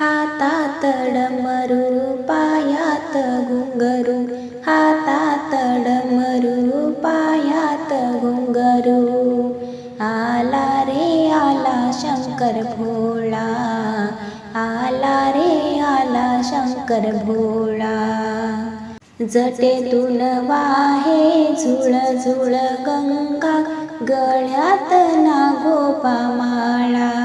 हातात डमरू पायात घुंगरू. हातात डमरू पायात घुंगरू. आला रे आला शंकर भोळा. आला रे आला शंकर भोळा. जटेतून वाहे झुळ झुळ गंगा. गळ्यात नागोबा माळा.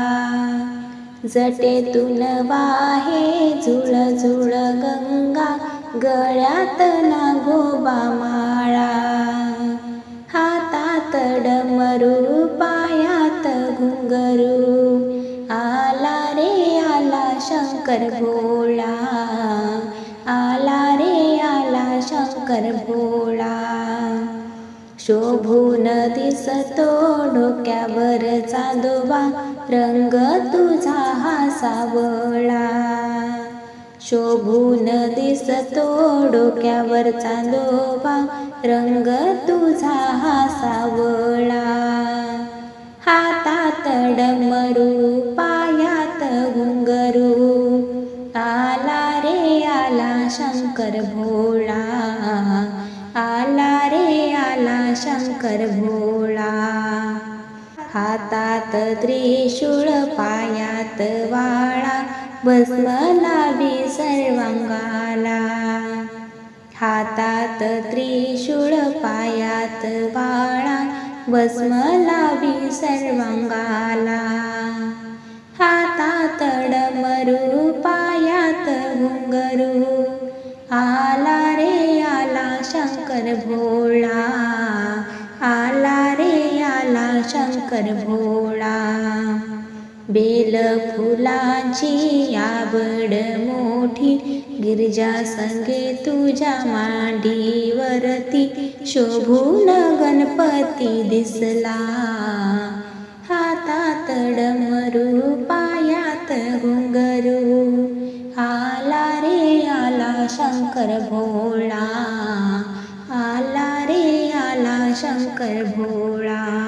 जटेतून वाहे झुळ झुळ गंगा गळ्यात नागोबा माळा. हातात डमरू पायात घुंगरू. आला रे आला शंकर भोळा. आला रे आला शंकर भोळा. शोभून दिसतो डोक्यावर चांदोबा रंग तुझा हा सावळा. शोभून दिसतो डोक्यावर चांदोबा रंग तुझा हा सावळा. हातात डमरू पायात घुंगरू आला रे आला शंकर भोळा. शंकर भोळा. हातात त्रिशूळ पायात वाळा. भस्म लावी सर्वांगाला. हातात त्रिशूळ पायात वाळा. भस्म लावी सर्वांगाला. हातात डमरू पायात घुंगरू. आला रे आला शंकर भोळा. रे आला शंकर भोळा. बेल फुलाची आवड मोठी गिरजा संगे तुझ्या मांडीवरती शोभून गणपती दिसला. हातात डमरू पायात घुंगरू. आला रे आला शंकर भोळा शंकर भोळा.